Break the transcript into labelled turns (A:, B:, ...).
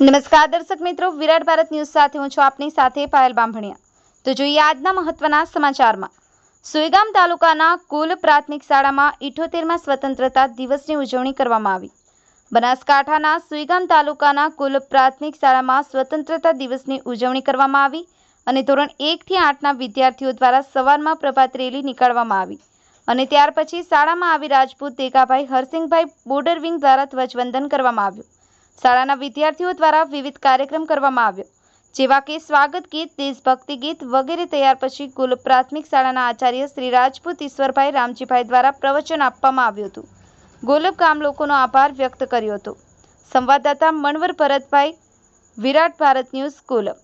A: નમસ્કાર, દર્શક મિત્રો. વિરાટ ભારત ન્યૂઝ સાથે હું છું આપની સાથે પાયલ બાંભણિયા. તો જોઈએ આજના મહત્વના સમાચારમાં. સુઈગામ તાલુકાના કુલ પ્રાથમિક શાળામાં ઇઠોતેરમાં સ્વતંત્રતા દિવસની ઉજવણી કરવામાં આવી. બનાસકાંઠાના સુઈગામ તાલુકાના કુલ પ્રાથમિક શાળામાં સ્વતંત્રતા દિવસની ઉજવણી કરવામાં આવી અને ધોરણ એકથી આઠના વિદ્યાર્થીઓ દ્વારા સવારમાં પ્રભાત રેલી નીકાળવામાં આવી. અને ત્યાર પછી શાળામાં આવી રાજપૂત દેગાભાઈ હરસિંહભાઈ બોર્ડર વિંગ દ્વારા ધ્વજવંદન કરવામાં આવ્યું. શાળાના વિદ્યાર્થીઓ દ્વારા વિવિધ કાર્યક્રમ કરવામાં આવ્યો. જેવા કે સ્વાગત ગીત, દેશભક્તિ ગીત વગેરે તૈયાર પછી કુલ પ્રાથમિક શાળાના આચાર્ય શ્રી રાજપૂત ઈશ્વરભાઈ રામજીભાઈ દ્વારા પ્રવચન આપવામાં આવ્યું હતું. ગોલબ ગામ લોકોનો આભાર વ્યક્ત કર્યો હતો. સંવાદદાતા મણવર ભરતભાઈ, વિરાટ ભારત ન્યૂઝ કોલમ